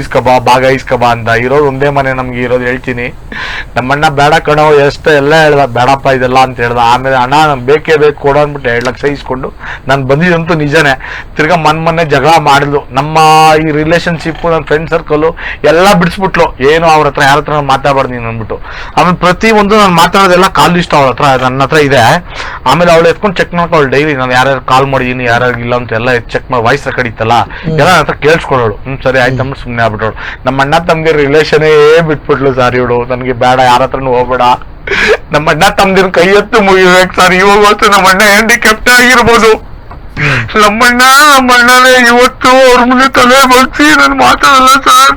ಇಸ್ಕಬಾ ಭಾಗ ಇಸ್ಕಬಾ ಅಂತ. ಇರೋದು ಒಂದೇ ಮನೆ ನಮ್ಗೆ ಇರೋದು ಹೇಳ್ತೀನಿ. ನಮ್ಮಣ್ಣ ಬೇಡ ಕಣೋ ಎಷ್ಟು ಎಲ್ಲ ಹೇಳ್ದ ಬೇಡಪ್ಪ ಇದೆಲ್ಲ ಅಂತ ಹೇಳ್ದ. ಆಮೇಲೆ ಅಣ್ಣ ನಮ್ಗೆ ಬೇಕೇ ಬೇಕು ಕೊಡ ಅಂದ್ಬಿಟ್ಟು ಎರಡು ಲಕ್ಷ ಇಸ್ಕೊಂಡು ನಾನು ಬಂದಿದ್ದಂತೂ ನಿಜನೇ. ತಿರ್ಗಾ ಮನ್ ಮೊನ್ನೆ ಜಗಳ ಮಾಡಿದ್ಲು. ನಮ್ಮ ಈ ರಿಲೇಶನ್ಶಿಪ್ ನನ್ನ ಫ್ರೆಂಡ್ ಸರ್ಕಲ್ ಎಲ್ಲ ಬಿಡಿಸ್ಬಿಟ್ಲು. ಏನು ಅವ್ರ ಹತ್ರ ಯಾರ ಹತ್ರ ಮಾತಾಡ್ಬಾರ್ದು ನೀನು ಅಂದ್ಬಿಟ್ಟು. ಆಮೇಲೆ ಪ್ರತಿ ಒಂದು ನಾನು ಮಾತಾಡೋದೆಲ್ಲ ಕಾಲ್ ಇಷ್ಟ ಅವ್ರ ಹತ್ರ ನನ್ನ ಹತ್ರ ಇದೆ. ಆಮೇಲೆ ಅವಳು ಎತ್ಕೊಂಡು ಚೆಕ್ ಮಾಡ್ಕೊಳ್ಳು ಡೈಲಿ ನಾನು ಯಾರ್ಯಾರು ಕಾಲ್ ಮಾಡಿದೀನಿ ಯಾರ್ಯಾರು ಇಲ್ಲ ಅಂತ ಎಲ್ಲ ಚೆಕ್ ಮಾಡಿ ವಾಯ್ಸ್ ಕಡಿತಲ್ಲ ಎಲ್ಲ ನನ್ನ ಹತ್ರ ಕೇಳಿಸ್ಕೊಳ್ಳೋಳು. ಹ್ಮ್ ಸರಿ ಆಯ್ತು ಅಂದ್ಬಿಟ್ಟು ಸುಮ್ಮನೆ ಆಗ್ಬಿಟ್ಟೋಳು ನಮ್ಮ ಅಣ್ಣ ತಮ್ಗೆ ರಿಲೇಷನೇ ಬಿಟ್ಬಿಟ್ಲು ಸರ್ ಇವಳು. ನನಗೆ ಬೇಡ ಯಾರ ಹತ್ರನು ಹೋಗ್ಬೇಡ. ನಮ್ಮ ಅಣ್ಣ ತಮ್ದಿನ ಕೈ ಎತ್ತು ಮುಗಿಬೇಕು ಸರ್ ಇವಾಗ ಹೊತ್ತು ನಮ್ಮ ಅಣ್ಣ ಹ್ಯಾಂಡಿಕ್ಯಾಪ್ಟ್ ಆಗಿರ್ಬೋದು. ನಮ್ಮಣ್ಣ, ನಮ್ಮಣ್ಣನೇ ಇವತ್ತು ಅವ್ರ ಮುಂದೆ ತಲೆ ಬಗ್ಸಿ ನಾನು ಮಾತಾಡಲ್ಲ ಸರ್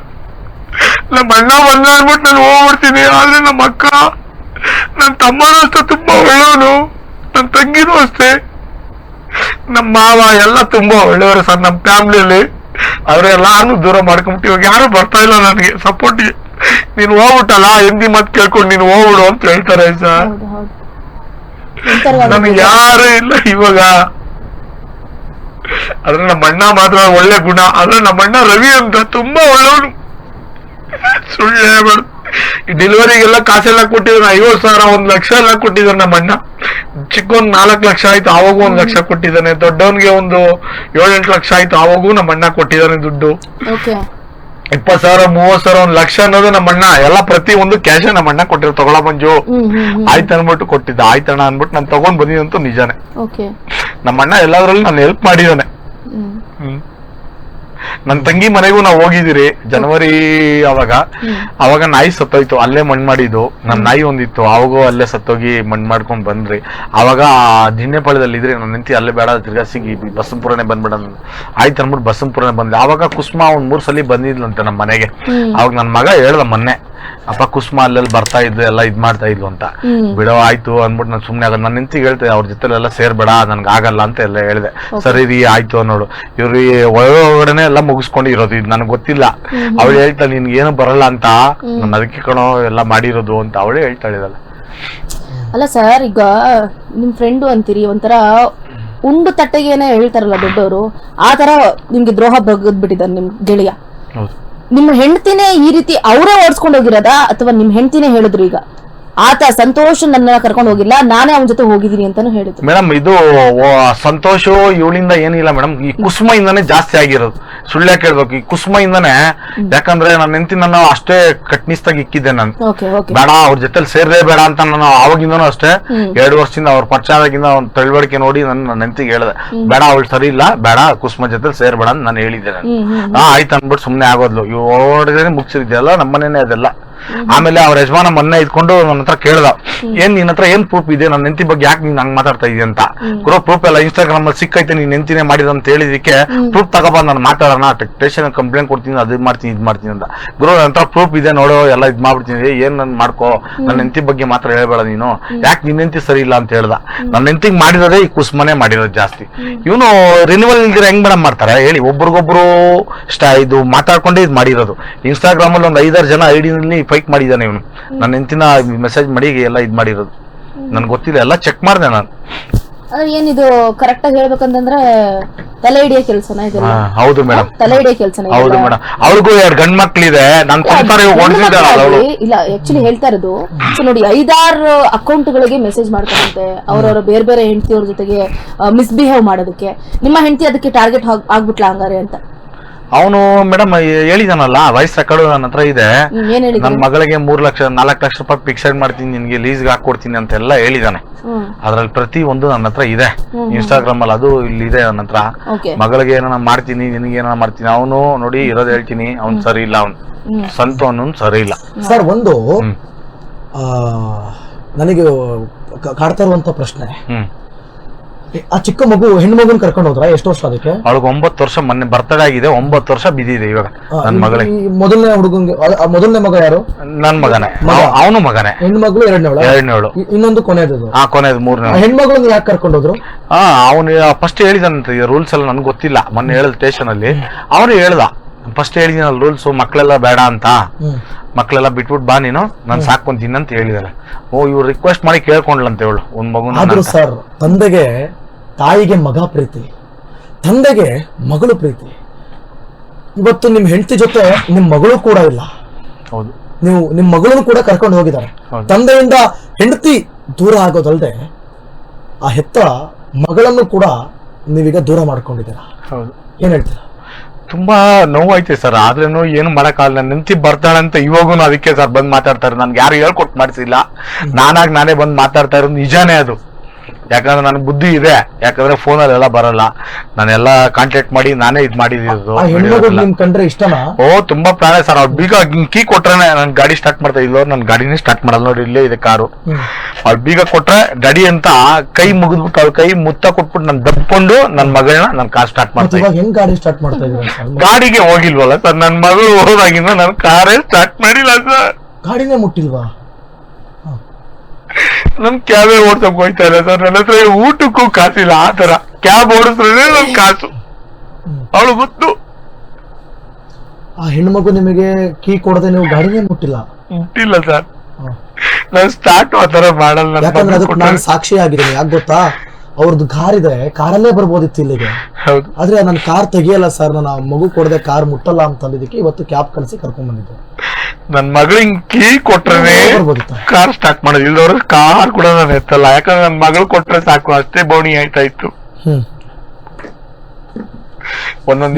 ನಮ್ಮ ಅಣ್ಣ ಬಂದ ಅಂದ್ಬಿಟ್ಟು ನಾನು ಹೋಗ್ಬಿಡ್ತೀನಿ. ಆದ್ರೆ ನಮ್ಮ ಅಕ್ಕ ನನ್ನ ತಮ್ಮನೂ ಅಷ್ಟೇ ತುಂಬಾ ಒಳ್ಳೆಯವನು. ನನ್ನ ತಂಗಿನೂ ಅಷ್ಟೇ. ನಮ್ಮ ಮಾವ ಎಲ್ಲ ತುಂಬಾ ಒಳ್ಳೆಯವರು ಸರ್ ನಮ್ಮ ಫ್ಯಾಮಿಲಿಯಲ್ಲಿ ಅವರೆಲ್ಲಾನು ದೂರ ಮಾಡ್ಕೊಂಬಿಟ್ಟು ಇವಾಗ ಯಾರು ಬರ್ತಾ ಇಲ್ಲ ನನಗೆ. ಸಪೋರ್ಟ್ಗೆ ನೀನ್ ಹೋಗ್ಬಿಟ್ಟಲ್ಲ ಹಿಂದಿ ಮತ್ ಕೇಳ್ಕೊಂಡು ನೀನು ಹೋಗ್ಬಿಡು ಅಂತ ಹೇಳ್ತಾರೆ ಸರ್ ಎಂತರ್ವಾದ ಯಾರು ಇಲ್ಲ ಇವಾಗ. ಆದ್ರೆ ನಮ್ಮ ಅಣ್ಣ ಮಾತ್ರ ಒಳ್ಳೆ ಗುಣ. ಆದ್ರೆ ನಮ್ಮಣ್ಣ ರವಿ ಅಂತ ತುಂಬಾ ಒಳ್ಳೆಯವನು. ಸುಳ್ಳು ಹೇಳ್ಬಾರ್ದು. ಡೆಲಿವರಿಗೆಲ್ಲ ಕಾಸೆಲ್ಲ ಕೊಟ್ಟಿದ್ರು ಐವತ್ತು ಸಾವಿರ ಒಂದ್ ಲಕ್ಷ ಎಲ್ಲ ಕೊಟ್ಟಿದ್ರು ನಮ್ಮ ಅಣ್ಣ. ಚಿಕ್ಕವನ್ ನಾಲ್ಕು ಲಕ್ಷ ಆಯ್ತು ಆವಾಗೂ ಒಂದ್ ಲಕ್ಷ ಕೊಟ್ಟಿದ್ದಾನೆ. ದೊಡ್ಡವನ್ಗೆ ಒಂದು ಏಳೆಂಟು ಲಕ್ಷ ಆಯ್ತು ಆವಾಗೂ ನಮ್ಮ ಅಣ್ಣ ಕೊಟ್ಟಿದ್ದಾನೆ ದುಡ್ಡು. ಇಪ್ಪತ್ ಸಾವಿರ ಮೂವತ್ ಸಾವಿರ ಒಂದ್ ಲಕ್ಷ ಅನ್ನೋದು ನಮ್ಮ ಅಣ್ಣ ಎಲ್ಲ ಪ್ರತಿ ಒಂದು ಕ್ಯಾಶ್ ನಮ್ಮ ಅಣ್ಣ ಕೊಟ್ಟಿರೋ ತಗೊಳ ಮಂಜು. ಆಯ್ತು ಅನ್ಬಿಟ್ಟು ಕೊಟ್ಟಿದ್ದ. ಆಯ್ತಣ್ಣ ಅನ್ಬಿಟ್ಟು ನಾನು ತಗೊಂಡ್ ಬಂದಿದಂತೂ ನಿಜಾನೇ. ನಮ್ಮ ಅಣ್ಣ ಎಲ್ಲಾದ್ರಲ್ಲಿ ನಾನು ಹೆಲ್ಪ್ ಮಾಡಿದಾನೆ ಹ್ಮ್. ನನ್ನ ತಂಗಿ ಮನೆಗೂ ನಾವು ಹೋಗಿದಿರಿ ಜನವರಿ ಅವಾಗ. ಅವಾಗ ನಾಯಿ ಸತ್ತೋಯ್ತು ಅಲ್ಲೇ ಮಣ್ ಮಾಡಿದ್ದು. ನಮ್ ನಾಯಿ ಒಂದಿತ್ತು ಅವಾಗೂ ಅಲ್ಲೇ ಸತ್ತೋಗಿ ಮಣ್ ಮಾಡ್ಕೊಂಡ್ ಬಂದ್ರಿ. ಅವಾಗ ದಿಣ್ಣೆಪಾಳ್ಯದಲ್ಲಿ ಇದ್ರಿ ನನ್ನ ನಿಂತಿ ಅಲ್ಲೇ ಬೇಡ ತಿರ್ಗಾ ಸಿಗಿ ಬಸಂಪುರನೇ ಬಂದ್ಬಿಡ. ಆಯ್ತು ಅನ್ಬಿಟ್ಟು ಬಸಂಪುರನೇ ಬಂದೆ ಅವಾಗ ಕುಸ್ಮಾ ಒಂದ್ ಮೂರ್ ಸಲ ಬಂದಿದ್ಲಂತೆ ನಮ್ಮ ಮನೆಗೆ. ಅವಾಗ ನನ್ ಮಗ ಹೇಳ್ದ ಮೊನ್ನೆ ಅಪ್ಪ ಕುಸುಮ ಅಲ್ಲೆಲ್ಲ ಬರ್ತಾ ಇದ್ಲು ಎಲ್ಲ ಇದ್ ಮಾಡ್ತಾ ಇದ್ಲು ಅಂತ. ಬಿಡೋ ಆಯ್ತು ಅಂದ್ಬಿಟ್ಟು ನಾನು ಸುಮ್ನೆ ಆಗ ನಾನು ನಿಂತಿ ಹೇಳ್ತೆ ಅವ್ರ ಜೊತೆ ಎಲ್ಲ ಸೇರ್ಬೇಡ ನನ್ಗೆ ಆಗಲ್ಲ ಅಂತ ಎಲ್ಲ ಹೇಳಿದೆ. ಸರಿ ರೀ ಆಯ್ತು ಅನ್ನೋಳು ಇವ್ರು ಒಳಗಡೆನೆ ಎಲ್ಲ ಮುಗಿಸ್ಕೊಂಡು ಇರೋದು ಇದು ನನಗೆ ಗೊತ್ತಿಲ್ಲ. ಅವಳು ಹೇಳ್ತಾ ನಿನ್ಗೆ ಏನು ಬರಲ್ಲ ಅಂತ. ನಾನು ಅದಕ್ಕೆ ಕಣೋ ಎಲ್ಲ ಮಾಡಿರೋದು ಅಂತ ಅವಳೇ ಹೇಳ್ತಾಳೆ ಇದ್ದಾಳೆ ಅಲ್ಲ ಸರ್ ಈಗ ನಿಮ್ ಫ್ರೆಂಡು ಅಂತೀರಿ ಒಂಥರ ಉಂಡು ತಟ್ಟೆಗೇನೆ ಹೇಳ್ತಾರಲ್ಲ ದೊಡ್ಡವರು. ಆ ತರ ನಿಮ್ಗೆ ದ್ರೋಹ ಬಗ್ದ್ಬಿಟ್ಟಿದ್ದಾರೆ ನಿಮ್ ಗೆಳೆಯ. ಹೌದು. ನಿಮ್ಮ ಹೆಂಡತಿನೇ ಈ ರೀತಿ ಅವರೇ ಓಡಿಸ್ಕೊಂಡು ಹೋಗಿರೋದಾ ಅಥವಾ ನಿಮ್ಮ ಹೆಂಡತಿನೇ ಹೇಳಿದ್ರು ಈಗ ಆತ ಸಂತೋಷ್ ನನ್ನ ಕರ್ಕೊಂಡು ಹೋಗಿಲ್ಲ ನಾನೇ ಅವನ ಜೊತೆ ಹೋಗಿದ್ದೀನಿ ಅಂತಾನು ಹೇಳಿದ್ರು. ಮೇಡಮ್ ಇದು ಸಂತೋಷ ಇವಳಿಂದ ಏನಿಲ್ಲ ಮೇಡಮ್. ಈ ಕುಸುಮ ಇಂದಾನೆ ಜಾಸ್ತಿ ಆಗಿರೋದು. ಸುಳ್ಳ ಕೇಳ್ಬೇಕು. ಈ ಕುಸುಮ ಇಂದಾನೆ ಯಾಕಂದ್ರೆ ನನ್ನ ಹೆಂಡತಿ ನನ್ನ ಅಷ್ಟೇ ಕಟ್ನಿಸ್ತಾಗಿ ಇಕ್ಕಿದ್ದೆ ನಾನು. Okay okay. ಬೇಡ ಅವ್ರ ಜೊತೆಲಿ ಸೇರ್ಲೇ ಬೇಡ ಅಂತ ನಾನು ಅವಾಗಿಂದನೂ ಅಷ್ಟೇ ಎರಡು ವರ್ಷದಿಂದ ಅವ್ರ ಪರಿಚಯ ಆದಾಗಿಂದ ಅವ್ನ ತಿಳುವಳಿಕೆ ನೋಡಿ ನಾನು ನನ್ನ ಹೆಂಡತಿಗೆ ಹೇಳಿದೆ. ಬೇಡ ಅವಳು ಸರಿ ಇಲ್ಲ. ಬೇಡ ಕುಸುಮ ಜೊತೆ ಸೇರ್ಬೇಡ ಅಂತ ನಾನು ಹೇಳಿದ್ದೆ ನಾನು. ಆಯ್ತು ಅನ್ಬಿಟ್ಟು ಸುಮ್ನೆ ಆಗೋದ್ಲು. ಇವ್ ಓಡಿದ್ರೆ ಮುಗಿಸಿದ್ಯಲ್ಲ ನಮ್ಮನೇನೆ ಅದೆಲ್ಲ. ಆಮೇಲೆ ಅವ್ರ ಯಜಮಾನ ಮೊನ್ನೆ ಇದ್ಕೊಂಡು ನನ್ನ ಹತ್ರ ಕೇಳ್ದ ಏನ್ ನಿನ್ನ ಹತ್ರ ಏನ್ ಪ್ರೂಫ್ ಇದೆ? ನನ್ನ ನೆಂತಿ ಬಗ್ಗೆ ಯಾಕೆ ನೀನ್ ಹಂಗ್ ಮಾತಾಡ್ತಾ ಇದೀಯ ಅಂತ. ಗುರು ಪ್ರೂಫ್ ಎಲ್ಲ ಇನ್ಸ್ಟಾಗ್ರಾಮ್ ಅಲ್ಲಿ ಸಿಕ್ಕೈತೆ ನೀನ್ ನೆಂತಿನೇ ಮಾಡಿದ ಅಂತ ಹೇಳಿದಕ್ಕೆ ಪ್ರೂಫ್ ತಗೋಬಾ ನಾನು ಮಾತಾಡೋಣ ಟೆಕ್ಸ್ಟೇಷನ್ ಕಂಪ್ಲೇಂಟ್ ಕೊಡ್ತೀನಿ ಅದು ಮಾಡ್ತೀನಿ ಇದ್ ಮಾಡ್ತೀನಿ ಅಂತ. ಗುರು ನನ್ನ ಹತ್ರ ಪ್ರೂಫ್ ಇದೆ ನೋಡು ಎಲ್ಲ ಇದ್ ಮಾಡ್ಬಿಡ್ತೀನಿ. ಏನ್ ನನ್ ಮಾಡ್ಕೋ? ನನ್ನ ಹೆಂಡತಿ ಬಗ್ಗೆ ಮಾತ್ರ ಹೇಳ್ಬೇಡ ನೀನು. ಯಾಕೆ ನಿನ್ನ ಹೆಂಡತಿ ಸರಿ ಇಲ್ಲ ಅಂತ ಹೇಳ್ದ. ನನ್ನ ಹೆಂಡತಿಗೆ ಮಾಡಿರೋದೇ ಈ ಕುಸ್ಮನೆ ಮಾಡಿರೋದು ಜಾಸ್ತಿ. ಇವನು ರಿನಿವಲ್ ಇಲ್ದಿರ ಹೆಂಗ್ ಮೇಡಮ್ ಮಾಡ್ತಾರೆ? ಹೇಳಿ ಒಬ್ರಿಗೊಬ್ರು ಇಷ್ಟ ಇದು ಮಾತಾಡ್ಕೊಂಡೇ ಇದು ಮಾಡಿರೋದು. ಇನ್ಸ್ಟಾಗ್ರಾಮ್ ಅಲ್ಲಿ ಒಂದು ಐದಾರು ಜನ ಐಡಿನಲ್ಲಿ ಫೈಕ್ ಮಾಡಿದ್ದಾನೆ ಇವನು. ನನ್ನ ಹೆಂಡತಿನ ಮೆಸೇಜ್ ಮಾಡಿ ಎಲ್ಲ ಇದ್ ಮಾಡಿರೋದು. ನನ್ಗೆ ಗೊತ್ತಿಲ್ಲ ಎಲ್ಲ ಚೆಕ್ ಮಾಡಿದೆ ನಾನು. ಅಂದ್ರೆ ಏನಿದು ಕರೆಕ್ಟ್ ಆಗಿ ಹೇಳ್ಬೇಕಂತಂದ್ರೆ ತಲೆ ಹಿಡಿಯೋ ಕೆಲ್ಸನ ಇದೆಲ್ಲ? ಹಾ, ಹೌದು ಮೇಡಮ್. ತಲೆ ಹಿಡಿಯೋ ಕೆಲ್ಸನ ಹೌದು ಮೇಡಮ್. ಅವ್ರಿಗೂ ಎರಡು ಗಂಡ್ ಮಕ್ಳಿದೆ ನಾನು ಕಂತಾರೆ ಓಡಿಸಿದ್ದಾಳ ಅವಳು ಇಲ್ಲ ಆಕ್ಚುಲಿ ಹೇಳ್ತಾ ಇರೋದು ಸೊ ನೋಡಿ ಐದಾರು ಅಕೌಂಟ್ ಗಳಿಗೆ ಮೆಸೇಜ್ ಮಾಡ್ತಾರಂತೆ ಅವ್ರವ್ರ ಬೇರೆ ಬೇರೆ ಹೆಂಡತಿಯವ್ರ ಜೊತೆಗೆ ಮಿಸ್ಬಿಹೇವ್ ಮಾಡೋದಕ್ಕೆ. ನಿಮ್ಮ ಹೆಂಡತಿ ಅದಕ್ಕೆ ಟಾರ್ಗೆಟ್ ಆಗ್ಬಿಟ್ಲಾ ಹಂಗಾರೆ ಅಂತ. ಅವನು ಮೇಡಮ್ ಹೇಳಿದಾನಲ್ಲ ವಾಯ್ಸ್ ರೆಕಾರ್ಡ್ ನನ್ನ ಹತ್ರ ಇದೆ. ನನ್ ನನ್ನ ಮಗಳಿಗೆ ಮೂರ್ ಲಕ್ಷ ನಾಲ್ಕು ಲಕ್ಷ ರೂಪಾಯಿ ಫಿಕ್ಸೆಡ್ ಮಾಡ್ತೀನಿ ನಿನ್ಗೆ ಲೀಸ್ಗೆ ಹಾಕೊಡ್ತೀನಿ ಅಂತೆಲ್ಲ ಹೇಳಿದಾನೆ. ಅದ್ರಲ್ಲಿ ಪ್ರತಿ ಒಂದು ನನ್ನ ಹತ್ರ ಇದೆ. ಇನ್ಸ್ಟಾಗ್ರಾಮ್ ಅಲ್ಲಿ ಅದು ಇಲ್ಲಿ ಇದೆ ನನ್ನ ಹತ್ರ. ಮಗಳಿಗೆ ಏನಾನ ಮಾಡ್ತೀನಿ ನಿನ್ಗೆ ಏನಾನ ಮಾಡ್ತೀನಿ ಅವನು ನೋಡಿ ಇರೋದು ಹೇಳ್ತೀನಿ ಅವ್ನು ಸರಿ ಇಲ್ಲ ಅವ್ನು. ಸಂತು ಅನ್ನೋನು ಸರಿ ಇಲ್ಲ. ಸರ್ ಒಂದು ನನಗೆ ಕಾಡ್ತಾ ಇರುವಂತ ಪ್ರಶ್ನೆ. ಹ್ಮ್. ಆ ಚಿಕ್ಕ ಮಗು ಹೆಣ್ಣು ಮಗುನ್ ಕರ್ಕೊಂಡು ಹೋದ್ರ? ಎಷ್ಟು ವರ್ಷ ಅದಕ್ಕೆ? ಅವಳಿಗೆ ಒಂಬತ್ತು ವರ್ಷ ಮೊನ್ನೆ ಬರ್ತಡೇ ಆಗಿದೆ ಒಂಬತ್ತು ವರ್ಷ ಬಿದ್ದಿದೆ ಇವಾಗ ನನ್ನ ಮಗಳೇ ಮಗಳಿಗೆ. ಈ ಮೊದಲನೇ ಹುಡುಗಂಗೆ ಆ ಮೊದಲನೇ ಮಗ ಯಾರು? ನನ್ ಮಗನೇ. ಅವನು ಮಗನೇ. ಹೆಣ್ಣು ಮಗಳು ಎರಡನೇವಳ. ಎರಡನೇವಳು ಇನ್ನೊಂದು ಕೊನೆದು ಆ ಕೊನೆದು ಮೂರನೇ ಹೆಣ್ಮಗಳನ್ನ ಯಾಕೆ ಕರ್ಕೊಂಡು ಹೋದ್ರು? ಹಾ ಅವನು ಫಸ್ಟ್ ಹೇಳಿದಂತೆ ರೂಲ್ಸ್ ಎಲ್ಲ ನನ್ಗೆ ಗೊತ್ತಿಲ್ಲ. ಮೊನ್ನೆ ಹೇಳಿದ ಸ್ಟೇಷನ್ ಅಲ್ಲಿ. ಅವನು ಹೇಳ್ದ ಫಸ್ಟ್ ಹೇಳಿದಿನ ರೂಲ್ಸ್ ಮಕ್ಕಳೆಲ್ಲ ಬೇಡ ಅಂತ. ಮಕ್ಕಳೆಲ್ಲ ಬಿಟ್ಬಿಟ್ಟು ಬಾ ನೀನು ನಾನು ಸಾಕೊಂತೀನಿ ಅಂತ ಹೇಳಿದಾರೆ ಓ ಇವ್ರು ರಿಕ್ವೆಸ್ಟ್ ಮಾಡಿ ಕೇಳ್ಕೊಂಡ್ಲಂತೆ ಇವಳು ಒಂದ್ ಮಗುನ ಆದ್ರೂ ಸರ್ ತಂದೆಗೆ ತಾಯಿಗೆ ಮಗ ಪ್ರೀತಿ ತಂದೆಗೆ ಮಗಳು ಪ್ರೀತಿ. ಇವತ್ತು ನಿಮ್ಮ ಹೆಂಡತಿ ಜೊತೆ ನಿಮ್ಮ ಮಗಳು ಕೂಡ ಇಲ್ಲ. ಹೌದು. ನೀವು ನಿಮ್ಮ ಮಗಳನ್ನು ಕೂಡ ಕರ್ಕೊಂಡು ಹೋಗಿದ್ದಾರೆ. ತಂದೆಯಿಂದ ಹೆಂಡತಿ ದೂರ ಆಗೋದಲ್ಲದೆ ಆ ಹೆತ್ತ ಮಗಳನ್ನು ಕೂಡ ನೀವೀಗ ದೂರ ಮಾಡ್ಕೊಂಡಿದ್ದೀರಾ? ಹೌದು. ಏನ್ ಹೇಳ್ತೀರಾ? ತುಂಬಾ ನೋವಾಯ್ತು ಸರ್. ಆದ್ರೂ ಏನು ಮಾಡಕ್ಕಾಗಲ್ಲ ನನ್ನ ನೆಂತಿ ಬರ್ತಾಳೆ ಅಂತ ಇವಾಗೂ ಅದಕ್ಕೆ ಸರ್ ಬಂದು ಮಾತಾಡ್ತಾರೆ ನನ್ಗೆ ಯಾರು ಹೇಳ್ಕೊಟ್ ಮಾಡಿಸಿಲ್ಲ. ನಾನಾಗಿ ನಾನೇ ಬಂದು ಮಾತಾಡ್ತಾ ಇರೋದು. ನಿಜಾನೇ ಅದು. ಯಾಕಂದ್ರೆ ನನ್ ಬುದ್ಧಿ ಇದೆ. ಯಾಕಂದ್ರೆ ಫೋನಲ್ಲಿ ಎಲ್ಲ ಬರಲ್ಲ. ನಾನೆಲ್ಲ ಕಾಂಟ್ಯಾಕ್ಟ್ ಮಾಡಿ ನಾನೇ ಇದ್ ಮಾಡಿದ್ದು ನಿಮ್ ಕಂಡ್ರೆ ಇಷ್ಟನಾ? ಓ ತುಂಬಾ ಪ್ರಾಣ ಸರ್. ಅವ್ರು ಬೀಗ ಕೀ ಕೊಟ್ರೆ ನನ್ ಗಾಡಿ ಸ್ಟಾರ್ಟ್ ಮಾಡ್ತಾ ಇಲ್ಲೋ ನನ್ ಗಾಡಿನೇ ಸ್ಟಾರ್ಟ್ ಮಾಡಲ್ಲ ನೋಡಿ ಇಲ್ಲೇ ಇದೆ ಕಾರು. ಅವ್ರು ಬೀಗ ಕೊಟ್ರೆ ಗಾಡಿ ಅಂತ ಕೈ ಮುಗಿದ್ಬಿಟ್ಟು ಅವ್ರ ಕೈ ಮುತ್ತ ಕೊಟ್ಬಿಟ್ಟು ನನ್ ದಬ್ಕೊಂಡು ನನ್ ಮಗಳನ್ನ ನನ್ ಕಾರ್ ಸ್ಟಾರ್ಟ್ ಮಾಡ್ತಾ ಇವಾಗ ಹೆಂಗ್ ಗಾಡಿ ಸ್ಟಾರ್ಟ್ ಮಾಡ್ತಾ ಗಾಡಿಗೆ ಹೋಗಿಲ್ವಲ್ಲ ಸರ್? ನನ್ ಮಗಳು ಹೋದಾಗಿಂದ ನನ್ ಕಾರೇ ಸ್ಟಾರ್ಟ್ ಮಾಡಿಲ್ಲ ಸರ್. ಗಾಡಿನೇ ಮುಟ್ಟಿಲ್ವಾ? ನನ್ ಕ್ಯಾಬೇ ಓಡ್ಸಕ್ ಹೋಯ್ತಾ ಇಲ್ಲ ಸರ್. ನನ್ನ ಹತ್ರ ಊಟಕ್ಕೂ ಕಾಸಿಲ್ಲ ಆ ತರ ಕ್ಯಾಬ್ ಓಡಿಸ್ರೆ ನಮ್ ಕಾಸು. ಅವಳು ಗೊತ್ತು. ಆ ಹೆಣ್ಮಗು ನಿಮಗೆ ಕೀ ಕೊಡದೆ ನೀವು ಗಾಡಿನೇ ಮುಟ್ಟಿಲ್ಲ? ಮುಟ್ಟಿಲ್ಲ ಸರ್. ನಾನು ಸ್ಟಾರ್ಟ್ ಆ ತರ ಮಾಡಲ್ಲ ಯಾಕಂದ್ರೆ ಅದಕ್ಕೆ ನಾನು ಸಾಕ್ಷಿ ಆಗಿದ್ದೀನಿ. ಯಾಕೆ ಗೊತ್ತಾ? ಅವ್ರದ್ದು ಕಾರ್ ಇದೆ ಕಾರಲ್ಲೇ ಬರ್ಬೋದಿತ್ತು ಇಲ್ಲಿಗೆ. ಹೌದು. ಆದ್ರೆ ನನ್ನ ಕಾರ್ ತೆಗಿಯಲ್ಲ ಸರ್. ನಾನು ಆ ಮಗು ಕೊಡದೆ ಕಾರ್ ಮುಟ್ಟಲ್ಲ ಅಂತ ಅಂದಿದ್ದಕ್ಕೆ ಇವತ್ತು ಕ್ಯಾಬ್ ಕಳಿಸಿ ಕರ್ಕೊಂಡ್ ಬಂದಿದ್ದೆ. ನನ್ ಮಗಳಿಂಗ್ ಕೀ ಕೊಟ್ರೆ ಕಾರ್ ಸ್ಟಾರ್ಟ್ ಮಾಡೋದು. ಇಲ್ದವ್ರ ಕಾರ್ ಕೂಡ ನಾನು ಎತ್ತಲ್ಲ. ಯಾಕಂದ್ರೆ ನನ್ ಮಗಳು ಕೊಟ್ರೆ ಸಾಕು. ಅಷ್ಟೇ ಬೋಣಿ ಆಯ್ತಾ ಇತ್ತು ಹ್ಮ್. ಒಂದೊಂದ್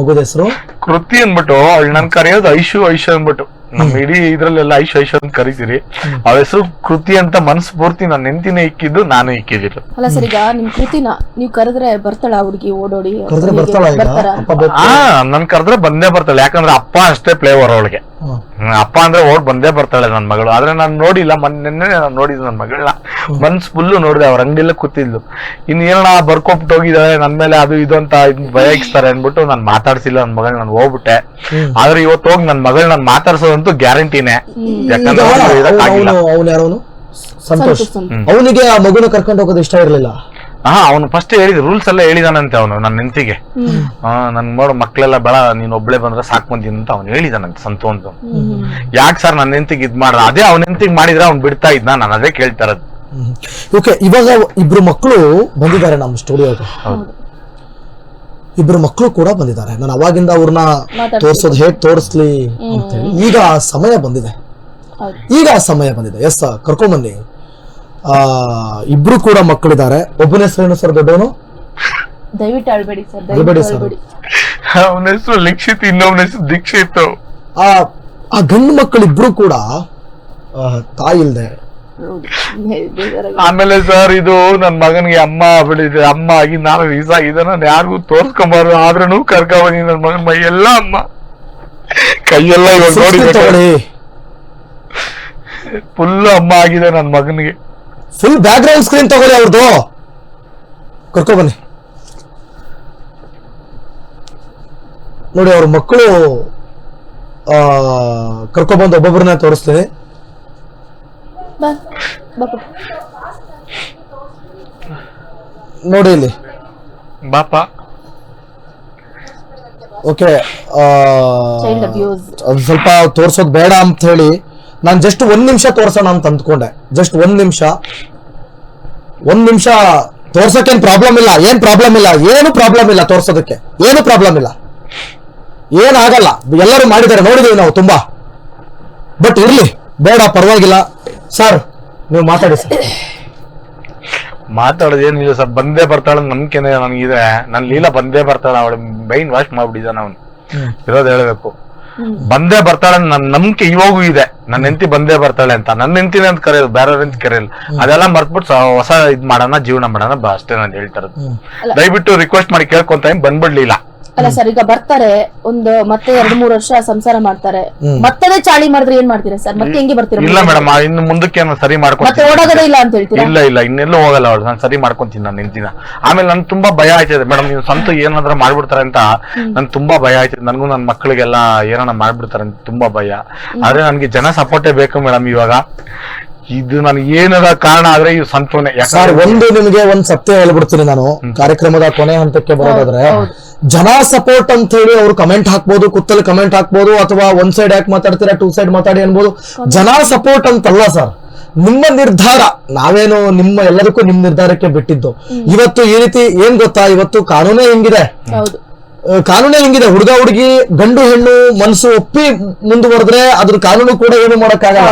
ಮಗುದ ಹೆಸರು? ಕೃತಿ ಅನ್ಬಿಟ್ಟು ಅವಳು ನನ್ ಕರೆಯೋದು ಐಶು ಐಶು ಅನ್ಬಿಟ್ಟು ನಮ್ ಇಡೀ ಇದ್ರಲ್ಲೆಲ್ಲ ಐಶ್ ಐಶ್ ಅಂತ ಕರಿತೀರಿ. ಆ ಹೆಸರು ಕೃತಿ ಅಂತ ಮನ್ಸು ಪೂರ್ತಿ ನಾನು ನೆಂತಿನೇ ಇಕ್ಕಿದ್ದು ನಾನು ಇಕ್ಕಿದಿಲ್ಲ ಅಲ್ಲ ಸರ್ ಈಗ ನಿಮ್ ಕೃತಿನ ನೀವ್ ಕರೆದ್ರೆ ಬರ್ತಾಳ ಹುಡುಗಿ ಓಡೋಡಿ? ಕರೆದ್ರೆ ಹೇಗೆ? ಬರ್ತಾಳ ಈಗ? ಬರ್ತಾರ? ಅಪ್ಪ ಬೇಕು ಆ ನನ್ ಕರೆದ್ರೆ ಬಂದೇ ಬರ್ತಾಳೆ. ಯಾಕಂದ್ರೆ ಅಪ್ಪ ಅಷ್ಟೇ ಫ್ಲೇವರ್ ಅವಳಿಗೆ. ಅಪ್ಪ ಅಂದ್ರೆ ಓಡ್ ಬಂದೇ ಬರ್ತಾಳೆ ನನ್ ಮಗಳು. ಆದ್ರೆ ನಾನು ನೋಡಿಲ್ಲ ಮೊನ್ನೆ ನಾನು ನೋಡಿದ್ದು ನನ್ ಮಗಳನ್ನ. ಮನ್ಸ್ ಫುಲ್ಲು ನೋಡಿದೆ ಅವ್ರ ಅಂಗಡಿಲ್ಲ ಕೂತಿದ್ಲು. ಇನ್ ಏನಣ್ಣ ಬರ್ಕೊಬಿಟ್ಟು ಹೋಗಿದ್ದಾಳೆ ನನ್ ಮೇಲೆ ಅದು ಇದು ಅಂತ ಇದ್ ಭಯ ಇಕ್ಸ್ತಾರೆ ಅನ್ಬಿಟ್ಟು ನಾನು ಮಾತಾಡ್ಸಿಲ್ಲ ನನ್ ಮಗಳ್ ನಾನು ಹೋಗ್ಬಿಟ್ಟೆ. ಆದ್ರೆ ಇವತ್ತು ಹೋಗಿ ನನ್ ಮಗಳ್ ನಾನು ಮಾತಾಡ್ಸೋದಂತೂ ಗ್ಯಾರಂಟಿನೇ. ಯಾಕಂದ್ರೆ ಅವ್ಳು ಇರಕ್ಕಾಗಿಲ್ಲ. ಅವನು ಅವನು ಯಾರವನು ಸಂತೋಷ್. ಅವನಿಗೆ ಆ ಮಗುನ ಕರ್ಕೊಂಡು ಹೋಗೋದು ಇಷ್ಟ ಇರಲಿಲ್ಲ. ಹಾ ಅವನು ಫಸ್ಟ್ ಹೇಳಿದ ರೂಲ್ಸ್ ಎಲ್ಲ ಹೇಳಿದಾನಂತೆ ಅವನು ನನ್ನ ನೆಂತಿಗೆ ಹಾ ನನ್ ನೋಡು ಮಕ್ಳೆಲ್ಲ ಬೇಡ ನೀನ್ ಒಬ್ಳೆ ಬಂದ್ರೆ ಸಾಕ್ ಬಂದಿನ ಅಂತ ಅವ್ನು ಹೇಳಿದಾನಂತೆ ಸಂತು ಅಂತ ಯಾಕೆ ಸರ್ ನನ್ನ ಹೆಂತಿಗೆ ಇದ್ ಮಾಡ್ದ? ಅದೇ ಅವ್ನ ಹೆಂತಿಗೆ ಮಾಡಿದ್ರೆ ಅವ್ನು ಬಿಡ್ತಾ ಇದ್ನ ನಾನು ಅದೇ ಕೇಳ್ತಾ ಇರೋದು. ಓಕೆ ಇವಾಗ ಇಬ್ರು ಮಕ್ಕಳು ಬಂದಿದ್ದಾರೆ ನಮ್ಮ ಸ್ಟುಡಿಯೋಗೆ. ಹೌದು. ಇಬ್ರು ಮಕ್ಕಳು ಕೂಡ ಬಂದಿದ್ದಾರೆ. ನಾನು ಅವಾಗಿಂದ ಅವ್ರನ್ನ ತೋರಿಸೋದು ಹೇಗ್ ತೋರಿಸ್ಲಿ ಅಂತೇಳಿ. ಈಗ ಆ ಸಮಯ ಬಂದಿದೆ. ಈಗ ಆ ಸಮಯ ಬಂದಿದೆ. ಎಸ್ ಕರ್ಕೊಂಬನ್ನಿ ಆ ಇಬ್ರು ಕೂಡ ಮಕ್ಕಳಿದ್ದಾರೆ. ಒಬ್ಬನ ಹೆಸರೇನು ಸರ್ ದೊಡ್ಡವನು? ದಯವಿಟ್ಟು ಅಳ್ಬೇಡಿ ಸರ್. ಅಳ್ಬೇಡಿ ಸರ್. ಅವನ ಹೆಸರು ಲಿಕ್ಷಿತ್ ಇನ್ನೊಬ್ನ ಹೆಸರು ದೀಕ್ಷಿತ್. ಆ ಆ ಗಂಡು ಮಕ್ಕಳಿಬ್ರು ಕೂಡ ತಾಯಿ ಇಲ್ದೆ ಆಮೇಲೆ ಸರ್ ಇದು ನನ್ ಮಗನಿಗೆ ಅಮ್ಮ ಬೆಳಿದೆ. ಅಮ್ಮ ಆಗಿ ನಾನು ವೀಸಾ ಇದೆ ನಾನು ಯಾರಿಗೂ ತೋರ್ಸ್ಕೊಂಬಾರ್ದು. ಆದ್ರೂ ಕರ್ಕೊಂಬಂದಿ ನನ್ ಮಗನ ಮೈ ಎಲ್ಲ ಅಮ್ಮ. ಕೈಯೆಲ್ಲ ಇವಾಗ ನೋಡಿ ಫುಲ್ ಅಮ್ಮ ಆಗಿದೆ ನನ್ ಮಗನಿಗೆ. ಫುಲ್ ಬ್ಯಾಕ್ ಗ್ರೌಂಡ್ ಸ್ಕ್ರೀನ್ ತಗೊಳ್ಳಿ ಅವ್ರದ್ದು ಕರ್ಕೊಬನ್ನಿ ನೋಡಿ ಅವ್ರ ಮಕ್ಕಳು ಕರ್ಕೊಬಂದು ಒಬ್ಬೊಬ್ಬರನ್ನ ತೋರಿಸ್ತೇನೆ. ನೋಡಿ ಇಲ್ಲಿ. ಬಾಪ. ಓಕೆ ಅದು ಸ್ವಲ್ಪ ತೋರ್ಸೋದ್ ಬೇಡ ಅಂತ ಹೇಳಿ ನಾನು ಜಸ್ಟ್ ಒಂದ್ ನಿಮಿಷ ತೋರ್ಸೋಣ ಅಂತ ಅಂದ್ಕೊಂಡೆ. ಜಸ್ಟ್ ಒಂದ್ ನಿಮಿಷ. ಒಂದ್ ನಿಮಿಷ ತೋರ್ಸೋಕೇನ್ ಪ್ರಾಬ್ಲಮ್ ಇಲ್ಲ. ಏನ್ ಪ್ರಾಬ್ಲಮ್ ಇಲ್ಲ? ಏನು ಪ್ರಾಬ್ಲಮ್ ಇಲ್ಲ ತೋರ್ಸೋದಕ್ಕೆ. ಏನು ಪ್ರಾಬ್ಲಮ್ ಇಲ್ಲ. ಏನಾಗಲ್ಲ ಎಲ್ಲರೂ ಮಾಡಿದ್ದಾರೆ. ನೋಡಿದೀವಿ ನಾವು ತುಂಬಾ. ಬಟ್ ಇರ್ಲಿ. ಬೇಡ ಪರವಾಗಿಲ್ಲ. ಸರ್ ನೀವು ಮಾತಾಡಿ ಸರ್. ಮಾತಾಡೋದು ಏನಿಲ್ಲ ಸರ್ ಬಂದೇ ಬರ್ತಾಳೆ ನಂಬಿಕೆನೆ ನನಗಿದೆ. ನನ್ ಲೀಲಾ ಬಂದೇ ಬರ್ತಾಳೆ ಅವಳ ಬೈನ್ ವಾಶ್ ಮಾಡ್ಬಿಟ್ಟಿದ್ದಾನ ಅವನು. ಇರೋದು ಹೇಳ್ಬೇಕು. ಬಂದೇ ಬರ್ತಾಳೆ ನನ್ನ ನಂಬಿಕೆ ಇವಾಗೂ ಇದೆ. ನನ್ನ ಹೆಂಡತಿ ಬಂದೇ ಬರ್ತಾಳೆ ಅಂತ. ನನ್ನ ಹೆಂಡತಿನೇ ಅಂತ ಕರೆಯಲ್ಲ ಬೇರೆಯವ್ರ ಅಂತ ಕರೆಯಲ್ಲ. ಅದೆಲ್ಲ ಮರ್ತ್ಬಿಟ್ಟು ಹೊಸ ಇದ್ ಮಾಡೋಣ ಜೀವನ ಮಾಡೋಣ ಬಾ ಅಷ್ಟೇ ನಾನು ಹೇಳ್ತಾ ಇರೋದು. ದಯವಿಟ್ಟು ರಿಕ್ವೆಸ್ಟ್ ಮಾಡಿ ಕೇಳ್ಕೊಂತ ಬಂದ್ಬಿಡ್ಲಿಲ್ಲ ಅಲ್ಲ ಸರ್ ಈಗ ಬರ್ತಾರೆ ಒಂದು ಮತ್ತೆ ಎರಡು ಮೂರು ವರ್ಷ ಸಂಸಾರ ಮಾಡ್ತಾರೆ. ಮತ್ತೆ ಚಾಳಿ ಮಾಡಿದ್ರೆ ಏನ್ ಮಾಡ್ತೀರಾ ಸರ್? ಮತ್ತೆ ಹೆಂಗೆ ಬರ್ತೀರಾ ಇಲ್ಲ ಮೇಡಮ್ ಇನ್ನು ಮುಂದಕ್ಕೆ ನಾನು ಸರಿ ಮತ್ತೆ ಮಾಡ್ಕೊತೀನಿ ಓಡೋಗೋದೇ ಇಲ್ಲ ಅಂತ ಹೇಳ್ತೀರಾ ಇಲ್ಲ ಇಲ್ಲ ಇನ್ನೆಲ್ಲೂ ಹೋಗಲ್ಲ ಅವಳು. ನಾನು ಸರಿ ಮಾಡ್ಕೊಂತೀನಿ ನಾನು ನಿಂತಿನ ಆಮೇಲೆ ನನ್ ತುಂಬಾ ಭಯ ಆಯ್ತದೆ. ಮೇಡಮ್ ನೀವು ಸ್ವಂತ ಏನಾದ್ರೂ ಮಾಡ್ಬಿಡ್ತಾರೆ ಅಂತ ನನ್ ತುಂಬಾ ಭಯ ಆಯ್ತದೆ. ನನಗೂ ನನ್ನ ಮಕ್ಕಳಿಗೆಲ್ಲ ಏನಾನ ಮಾಡ್ಬಿಡ್ತಾರೆ ಅಂತ ತುಂಬಾ ಭಯ. ಆದ್ರೆ ನನ್ಗೆ ಜನ ಸಪೋರ್ಟೇ ಬೇಕು ಮೇಡಮ್ ಇವಾಗ. ಇದು ನನಗೆ ಏನದ ಕಾರಣ ಆದ್ರೆ ಇದು ಸಂತೋನೆ ಸರ್ ಯಾಕಂದ್ರೆ ಒಂದು ನಿಮಗೆ ಒಂದ್ ಸತ್ಯ ಹೇಳ್ಬಿಡ್ತೀನಿ ನಾನು. ಕಾರ್ಯಕ್ರಮದ ಕೊನೆ ಹಂತಕ್ಕೆ ಬರೋದಾದ್ರೆ ಜನ ಸಪೋರ್ಟ್ ಅಂತ ಹೇಳಿ ಅವ್ರು ಕಮೆಂಟ್ ಹಾಕ್ಬೋದು ಕುತ್ತಲ್ಲಿ ಕಮೆಂಟ್ ಹಾಕ್ಬೋದು ಅಥವಾ ಒಂದ್ ಸೈಡ್ ಯಾಕೆ ಮಾತಾಡ್ತೀರಾ ಟೂ ಸೈಡ್ ಮಾತಾಡಿ ಅನ್ಬೋದು. ಜನ ಸಪೋರ್ಟ್ ಅಂತಲ್ಲ ಸರ್. ನಿಮ್ಮ ನಿರ್ಧಾರ ನಾವೇನು ನಿಮ್ಮ ಎಲ್ಲದಕ್ಕೂ ನಿಮ್ ನಿರ್ಧಾರಕ್ಕೆ ಬಿಟ್ಟಿದ್ದು. ಇವತ್ತು ಈ ರೀತಿ ಏನ್ ಗೊತ್ತಾ? ಇವತ್ತು ಕಾನೂನೇ ಹೆಂಗಿದೆ. ಕಾನೂನೇ ಹಿಂಗಿದೆ? ಹುಡುಗ ಹುಡುಗಿ ಗಂಡು ಹೆಣ್ಣು ಮನಸ್ಸು ಒಪ್ಪಿ ಮುಂದುವರೆದ್ರೆ ಅದ್ರ ಕಾನೂನು ಕೂಡ ಏನು ಮಾಡಕ್ಕಾಗಲ್ಲ.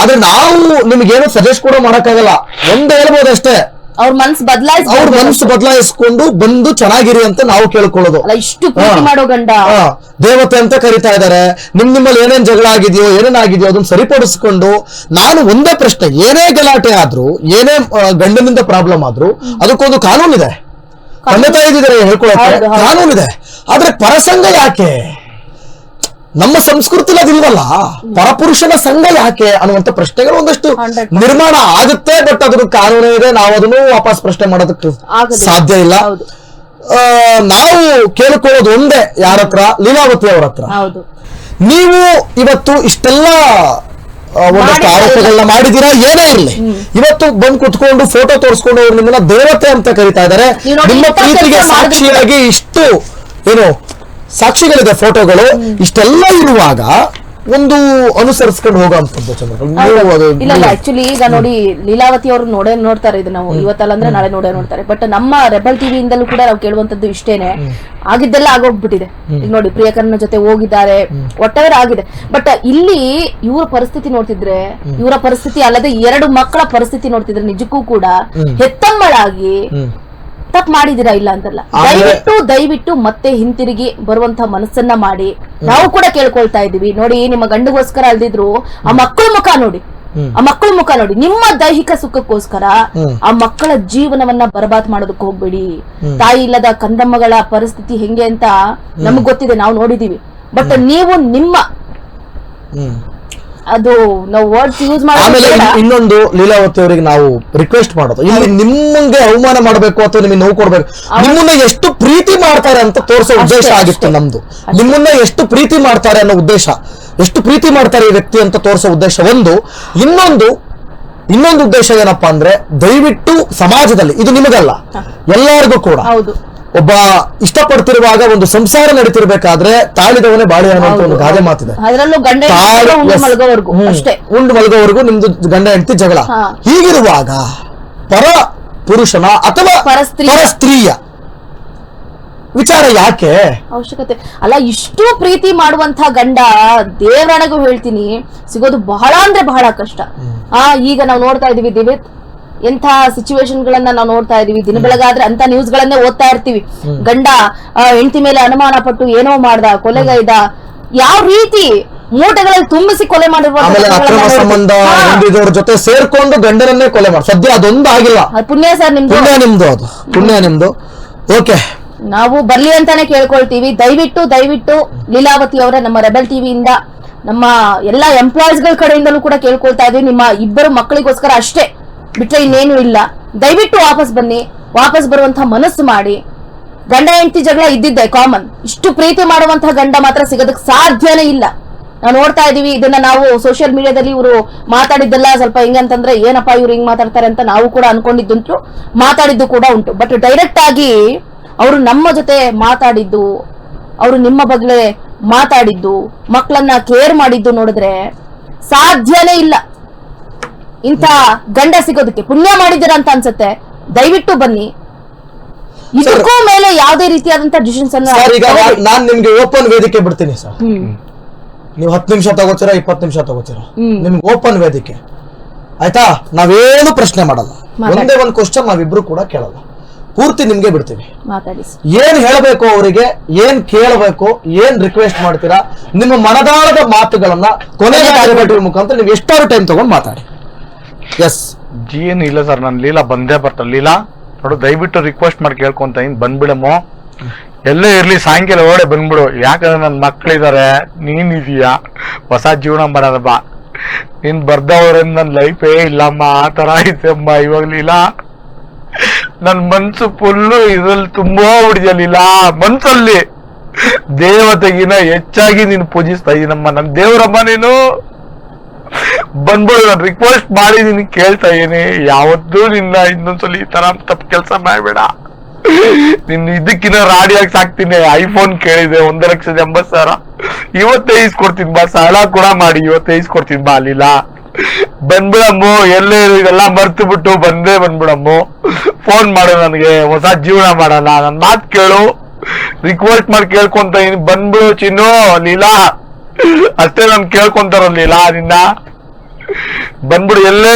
ಆದ್ರೆ ನಾವು ನಿಮ್ಗೇನು ಸಜೆಸ್ಟ್ ಕೂಡ ಮಾಡಕ್ಕಾಗಲ್ಲ. ಒಂದ್ ಹೇಳ್ಬೋದು ಅಷ್ಟೇ. ಅವ್ರ ಮನ್ಸ್ ಬದಲಾಯಿಸ್ ಅವ್ರ ಮನಸ್ಸು ಬದಲಾಯಿಸ್ಕೊಂಡು ಬಂದು ಚೆನ್ನಾಗಿರಿ ಅಂತ ನಾವು ಕೇಳ್ಕೊಳ್ಳೋದು. ಇಷ್ಟು ಮಾಡೋ ಗಂಡ. ದೇವತೆ ಅಂತ ಕರಿತಾ ಇದ್ದಾರೆ ನಿಮ್ ನಿಮ್ಮಲ್ಲಿ ಏನೇನ್ ಜಗಳ ಆಗಿದೆಯೋ ಏನೇನ್ ಆಗಿದೆಯೋ ಅದನ್ನ ಸರಿಪಡಿಸ್ಕೊಂಡು ನಾನು ಒಂದೇ ಪ್ರಶ್ನೆ ಏನೇ ಗಲಾಟೆ ಆದ್ರೂ ಏನೇ ಗಂಡನಿಂದ ಪ್ರಾಬ್ಲಮ್ ಆದ್ರೂ ಅದಕ್ಕೊಂದು ಕಾನೂನಿದೆ. ತಂದೆ ತಾಯಿ ಇದ್ದಾರೆ ಹೇಳ್ಕೊಳಕ್ಕೆ? ಹೌದು. ಕಾನೂನಿದೆ. ಆದ್ರೆ ಪರಸಂಗ ಯಾಕೆ? ನಮ್ಮ ಸಂಸ್ಕೃತಿಲಿ ಅದಿಲ್ವಲ್ಲ? ಪರಪುರುಷನ ಸಂಘ ಯಾಕೆ ಅನ್ನುವಂತ ಪ್ರಶ್ನೆಗಳು ಒಂದಷ್ಟು ನಿರ್ಮಾಣ ಆಗುತ್ತೆ ಬಟ್ ಅದ್ರ ಕಾನೂನು ಇದೆ. ನಾವು ಅದನ್ನು ವಾಪಸ್ ಪ್ರಶ್ನೆ ಮಾಡೋದಕ್ಕೆ ಸಾಧ್ಯ ಇಲ್ಲ. ನಾವು ಕೇಳ್ಕೊಳ್ಳೋದು ಒಂದೇ ಯಾರತ್ರ ಲೀಲಾವತಿ ಅವ್ರ ಹತ್ರ. ನೀವು ಇವತ್ತು ಇಷ್ಟೆಲ್ಲ ಒಂದಷ್ಟು? ಆರೋಪಗಳನ್ನ ಮಾಡಿದೀರಾ ಏನೇ ಇರಲಿ. ಇವತ್ತು ಬಂದು ಕುತ್ಕೊಂಡು ಫೋಟೋ ತೋರಿಸ್ಕೊಂಡು ಅವ್ರು ನಿಮ್ಮನ್ನ ದೇವತೆ ಅಂತ ಕರಿತಾ ಇದ್ದಾರೆ. ನಿಮ್ಮ ಪ್ರೀತಿಗೆ ಸಾಕ್ಷಿಯಾಗಿ ಇಷ್ಟು ಏನು ಸಾಕ್ಷಿಗಳಿದೆ ಫೋಟೋಗಳು ಇಷ್ಟೆಲ್ಲ ಇರುವಾಗ ಒಂದು ಅನುಸರಿಸ್ಕೊಂಡು ಹೋಗುವಂಥದ್ದು ಚಂದ್ರ. ಇಲ್ಲ ಇಲ್ಲ ಆಕ್ಚುಲಿ ಈಗ ನೋಡಿ ಲೀಲಾವತಿ ಅವರು ನೋಡೇ ನೋಡ್ತಾರೆ ಇದು ನಾವು ಇವತ್ತಲ್ಲ ಅಂದ್ರೆ ನಾಳೆ ನೋಡೇ ನೋಡ್ತಾರೆ. ಬಟ್ ನಮ್ಮ ರೆಬಲ್ ಟಿವಿ ಇಂದಲೂ ಕೂಡ ನಾವು ಕೇಳುವಂತದ್ದು ಇಷ್ಟೇನೆ. ಆಗಿದ್ದೆಲ್ಲ ಆಗೋಗ್ಬಿಟ್ಟಿದೆ. ಈಗ ನೋಡಿ ಪ್ರಿಯಕರನ ಜೊತೆ ಹೋಗಿದ್ದಾರೆ. ಒಟ್ಟೆವರ್ ಆಗಿದೆ. ಬಟ್ ಇಲ್ಲಿ ಇವರ ಪರಿಸ್ಥಿತಿ ನೋಡ್ತಿದ್ರೆ ಇವರ ಪರಿಸ್ಥಿತಿ ಅಲ್ಲದೆ ಎರಡು ಮಕ್ಕಳ ಪರಿಸ್ಥಿತಿ ನೋಡ್ತಿದ್ರೆ ನಿಜಕ್ಕೂ ಕೂಡ ಹೆತ್ತಮ್ಮಳಾಗಿ. ತಪ್ಪು ಮಾಡಿದಿರಾ ಇಲ್ಲ ಅಂತಲ್ಲ? ದಯವಿಟ್ಟು ದಯವಿಟ್ಟು ಮತ್ತೆ ಹಿಂತಿರುಗಿ ಬರುವಂತ ಮನಸ್ಸನ್ನ ಮಾಡಿ. ನಾವು ಕೂಡ ಕೇಳ್ಕೊಳ್ತಾ ಇದೀವಿ ನೋಡಿ ನಿಮ್ಮ ಗಂಡಗೋಸ್ಕರ ಅಲ್ದಿದ್ರು ಆ ಮಕ್ಕಳ ಮುಖ ನೋಡಿ. ಆ ಮಕ್ಕಳ ಮುಖ ನೋಡಿ. ನಿಮ್ಮ ದೈಹಿಕ ಸುಖಕ್ಕೋಸ್ಕರ ಆ ಮಕ್ಕಳ ಜೀವನವನ್ನ ಬರಬಾತ್ ಮಾಡೋದಕ್ಕೆ ಹೋಗ್ಬೇಡಿ. ತಾಯಿ ಇಲ್ಲದ ಕಂದಮ್ಮಗಳ ಪರಿಸ್ಥಿತಿ ಹೆಂಗೆ ಅಂತ ನಮಗ್ ಗೊತ್ತಿದೆ. ನಾವು ನೋಡಿದೀವಿ. ಬಟ್ ನೀವು ನಿಮ್ಮ. ಅದು ನಾವು ವರ್ಡ್ಸ್ ಯೂಸ್ ಆಮೇಲೆ ಇನ್- ಇನ್ನೊಂದು ಲೀಲಾವತಿ ಅವರಿಗೆ ನಾವು ರಿಕ್ವೆಸ್ಟ್ ಮಾಡೋದು. ಇಲ್ಲಿ ನಿಮ್ಮಂಗೆ ಅವಮಾನ ಮಾಡಬೇಕು ಅಥವಾ ನಿಮಗೆ ನೋವು ಕೊಡ್ಬೇಕು. ನಿಮ್ಮನ್ನ ಎಷ್ಟು ಪ್ರೀತಿ ಮಾಡ್ತಾರೆ ಅಂತ ತೋರಿಸೋ ಉದ್ದೇಶ ಅಷ್ಟೇ, ಆಗಿತ್ತು ಅಷ್ಟೇ. ನಮ್ದು ನಿಮ್ಮನ್ನ ಎಷ್ಟು ಪ್ರೀತಿ ಮಾಡ್ತಾರೆ ಅನ್ನೋ ಉದ್ದೇಶ. ಎಷ್ಟು ಪ್ರೀತಿ ಮಾಡ್ತಾರೆ ಈ ವ್ಯಕ್ತಿ ಅಂತ ತೋರಿಸೋ ಉದ್ದೇಶ ಒಂದು. ಇನ್ನೊಂದು ಇನ್ನೊಂದು ಉದ್ದೇಶ ಏನಪ್ಪಾ ಅಂದ್ರೆ ದಯವಿಟ್ಟು ಸಮಾಜದಲ್ಲಿ ಇದು ನಿಮಗಲ್ಲ ಎಲ್ಲರಿಗೂ ಕೂಡ ಹೌದು. ಒಬ್ಬ ಇಷ್ಟಪಡ್ತಿರುವಾಗ ಒಂದು ಸಂಸಾರ ನಡೀತಿರ್ಬೇಕಾದ್ರೆ ತಾಳಿದವನೇ ಬಾಡಿ ಅಂತ ಒಂದು ಗಾದೆ ಮಾತಿದೆ. ಅದ್ರಲ್ಲೂ ಗಂಡ ತಾಳಿ- ಉಂಡು. ಮಲಗೋವರೆಗೂ ನಿಮ್ದು ಗಂಡ ಹೆಂಡತಿ ಜಗಳ. ಹೀಗಿರುವಾಗ ಪರ ಪುರುಷನ ಅಥವಾ. ಪರ ಸ್ತ್ರೀಯ. ವಿಚಾರ ಯಾಕೆ? ಅವಶ್ಯಕತೆ. ಅಲ್ಲ ಇಷ್ಟು ಪ್ರೀತಿ ಮಾಡುವಂತ ಗಂಡ ದೇವರಣಗೂ ಹೇಳ್ತೀನಿ ಸಿಗೋದು ಬಹಳ ಅಂದ್ರೆ ಬಹಳ ಕಷ್ಟ. ಆ ಈಗ ನಾವು ನೋಡ್ತಾ ಇದೀವಿ ದಿವಿತ್ ಎಂಥ ಸಿಚುವೇಶನ್ ಗಳನ್ನ ನಾವು ನೋಡ್ತಾ ಇದೀವಿ. ದಿನ ಬೆಳಗಾದ್ರೆ ಅಂತ ನ್ಯೂಸ್ ಗಳನ್ನೇ ಓದ್ತಾ ಇರ್ತೀವಿ. ಗಂಡ ಹೆಂಡತಿ ಮೇಲೆ ಅನುಮಾನ ಪಟ್ಟು ಏನೋ ಮಾಡ್ದ ಕೊಲೆಗೈದ ಯಾವ ರೀತಿ ಮೂಟೆಗಳಲ್ಲಿ ತುಂಬಿಸಿ ಕೊಲೆ ಸಂಬಂಧ ಮಾಡಿರುವ ಹೊಂದಿದವ್ರ ಜೊತೆ ಸೇರ್ಕೊಂಡು ಗಂಡನನ್ನೇ ಕೊಲೆ ಮಾಡಿ ಸದ್ಯ ಅದೊಂದು ಆಗಿಲ್ಲ. ಪುಣ್ಯ ಸರ್ ನಿಮ್ದು. ಪುಣ್ಯ ನಿಮ್ದು ಅದು. ಪುಣ್ಯ ನಿಮ್ದು. ಓಕೆ. ನಾವು ಬರ್ಲಿ ಅಂತಾನೆ ಕೇಳ್ಕೊಳ್ತೀವಿ. ದಯವಿಟ್ಟು ದಯವಿಟ್ಟು ಲೀಲಾವತಿ ಅವರ ನಮ್ಮ ರೆಬೆಲ್ ಟಿವಿಯಿಂದ ನಮ್ಮ ಎಲ್ಲಾ ಎಂಪ್ಲಾಯೀಸ್ಗಳ ಕಡೆಯಿಂದಲೂ ಕೂಡ ಕೇಳ್ಕೊಳ್ತಾ ಇದೀವಿ. ನಿಮ್ಮ ಇಬ್ಬರು ಮಕ್ಕಳಿಗೋಸ್ಕರ ಅಷ್ಟೇ. ಬಿಟ್ರೆ ಇನ್ನೇನು ಇಲ್ಲ. ದಯವಿಟ್ಟು ವಾಪಸ್ ಬನ್ನಿ. ವಾಪಸ್ ಬರುವಂತಹ ಮನಸ್ಸು ಮಾಡಿ. ಗಂಡ ಹೆಂಡತಿ ಜಗಳ ಇದ್ದಿದ್ದೆ ಕಾಮನ್ ಇಷ್ಟು ಪ್ರೀತಿ ಮಾಡುವಂತಹ ಗಂಡ ಮಾತ್ರ ಸಿಗೋದಕ್ಕೆ ಸಾಧ್ಯನೇ ಇಲ್ಲ. ನಾವು ನೋಡ್ತಾ ಇದೀವಿ ಇದನ್ನ ನಾವು ಸೋಷಿಯಲ್ ಮೀಡಿಯಾದಲ್ಲಿ ಇವರು ಮಾತಾಡಿದ್ದೆಲ್ಲ ಸ್ವಲ್ಪ ಹೆಂಗಂತಂದ್ರೆ ಏನಪ್ಪಾ ಇವ್ರು ಹಿಂಗ್ ಮಾತಾಡ್ತಾರೆ ಅಂತ ನಾವು ಕೂಡ ಅನ್ಕೊಂಡಿದ್ದುಂಟು. ಮಾತಾಡಿದ್ದು ಕೂಡ ಉಂಟು. ಬಟ್ ಡೈರೆಕ್ಟ್ ಆಗಿ ಅವರು ನಮ್ಮ ಜೊತೆ ಮಾತಾಡಿದ್ದು, ಅವರು ನಿಮ್ಮ ಬಗ್ಗೆ ಮಾತಾಡಿದ್ದು, ಮಕ್ಕಳನ್ನ ಕೇರ್ ಮಾಡಿದ್ದು ನೋಡಿದ್ರೆ ಸಾಧ್ಯನೇ ಇಲ್ಲ. ಇಂಥ ಗಂಡ ಸಿಗೋದಕ್ಕೆ ಪುಣ್ಯ ಮಾಡಿದ್ದೀರಾ ಅಂತ ಅನ್ಸುತ್ತೆ. ದಯವಿಟ್ಟು ಬನ್ನಿ. ಇದಕ್ಕೂ ಮೇಲೆ ಯಾವುದೇ ರೀತಿಯಾದಂತ ಡಿಸಿಷನ್ಸ್ ಅನ್ನ ಸರ್ ಈಗ ನಾನು ನಾನ್ ನಿಮ್ಗೆ ಓಪನ್ ವೇದಿಕೆ ಬಿಡ್ತೀನಿ ಸರ್. ಹ್ಮ್. ನೀವು ಹತ್ತು ನಿಮಿಷ ತಗೋತೀರಾ ಇಪ್ಪತ್ತು ನಿಮಿಷ ತಗೋತೀರಾ? ಹ್ಮ್. ನಿಮ್ಗೆ ಓಪನ್ ವೇದಿಕೆ. ಆಯ್ತಾ? ನಾವೇನು ಪ್ರಶ್ನೆ ಮಾಡಲ್ಲ. ಮಾತಾಡಿ. ಒಂದೇ ಒಂದು ಕ್ವಶನ್ ನಾವಿಬ್ರು ಕೂಡ ಕೇಳಲ್ಲ. ಪೂರ್ತಿ ನಿಮ್ಗೆ ಬಿಡ್ತೀವಿ ಮಾತಾಡಿ. ಏನ್ ಹೇಳಬೇಕು ಅವರಿಗೆ ಏನ್ ಕೇಳಬೇಕು ಏನ್ ರಿಕ್ವೆಸ್ಟ್ ಮಾಡ್ತೀರಾ ನಿಮ್ಮ ಮನದಾಳದ ಮಾತುಗಳನ್ನ ಕೊನೆಗೆ ಮುಖಾಂತರ ನೀವು ಎಷ್ಟಾರು ಟೈಮ್ ತಗೊಂಡು ಮಾತಾಡಿ. ಎಸ್ ಏನು ಇಲ್ಲ ಸರ್, ನಾನು ಲೀಲಾ ಬಂದೇ ಬರ್ತಾನೆ ಲೀಲಾ, ನೋಡು, ದಯವಿಟ್ಟು ರಿಕ್ವೆಸ್ಟ್ ಮಾಡಿ ಕೇಳ್ಕೊಂತ ಇನ್ ಬಂದ್ಬಿಡಮ್ಮ ಎಲ್ಲೇ ಇರ್ಲಿ, ಸಾಯಂಕಾಲ ಓಡೆ ಬಂದ್ಬಿಡು. ಯಾಕಂದ್ರೆ ನನ್ನ ಮಕ್ಳಿದಾರೆ ನೀನಿದೀಯಾ ಹೊಸ ಜೀವನ ಮಾಡೋದ ಬಾ. ನೀನ್ ಬರ್ದವ್ರಿಂದ ನನ್ನ ಲೈಫೇ ಇಲ್ಲಮ್ಮ, ಆ ತರ ಐತೆಮ್ಮ ಲೀಲಾ. ನನ್ ಮನ್ಸು ಫುಲ್ಲು ಇದ್ರಲ್ಲಿ ತುಂಬಾ ಬಿಡಿದ್ಯಾ ಲೀಲಾ? ಮನ್ಸಲ್ಲಿ. ದೇವತೆಗಿನ ಹೆಚ್ಚಾಗಿ ನೀನು ಪೂಜಿಸ್ತಾ ಇದೀನಮ್ಮ. ನನ್ನ ದೇವರಮ್ಮ ನೀನು. ಬಂದ್ಬಿಡು, ನಾನು ರಿಕ್ವೆಸ್ಟ್ ಮಾಡಿ ನಿನ್ ಕೇಳ್ತಾ ಇದೀನಿ. ಯಾವತ್ತೂ ನಿನ್ನ ಇನ್ನೊಂದ್ಸಲ ಈ ತರ ತಪ್ಪು ಕೆಲಸ ಮಾಡಬೇಡ. ನಿನ್ ಇದಕ್ಕಿನ್ನ ರಾಡಿಯಾಗಿ ಸಾಕ್ತೀನಿ. ಐಫೋನ್ ಕೇಳಿದೆ, ಒಂದ್ ಲಕ್ಷದ ಎಂಬತ್ ಸಾವಿರ. ಇವತ್ತೇ ಇಸ್ಕೊಡ್ತೀನಿ ಬಾ, ಸಾಲ ಕೂಡ ಮಾಡಿ, ಇವತ್ತೇ ಇಸ್ಕೊಡ್ತೀನಿ ಬಾ ಅಲ್ಲಿಲ್ಲ ಬಂದ್ಬಿಡಮ್ಮು, ಎಲ್ಲೇ ಇದೆಲ್ಲ ಮರ್ತು ಬಿಟ್ಟು ಬಂದೇ ಬಂದ್ಬಿಡಮ್ಮು. ಫೋನ್ ಮಾಡು ನನಗೆ, ಹೊಸ ಜೀವನ ಮಾಡಲ್ಲ. ನನ್ ಮಾತು ಕೇಳು. ರಿಕ್ವೆಸ್ಟ್ ಮಾಡಿ ಕೇಳ್ಕೊಂತ ಬಂದ್ಬಿಡು ಚಿನ್ನು, ಲೀಲಾ. ಅಷ್ಟೇ ನಾನು ಕೇಳ್ಕೊಂತಾರ ಲೀಲಾ ನಿನ್ನ. ಬಂದ್ಬಿಡು ಎಲ್ಲೇ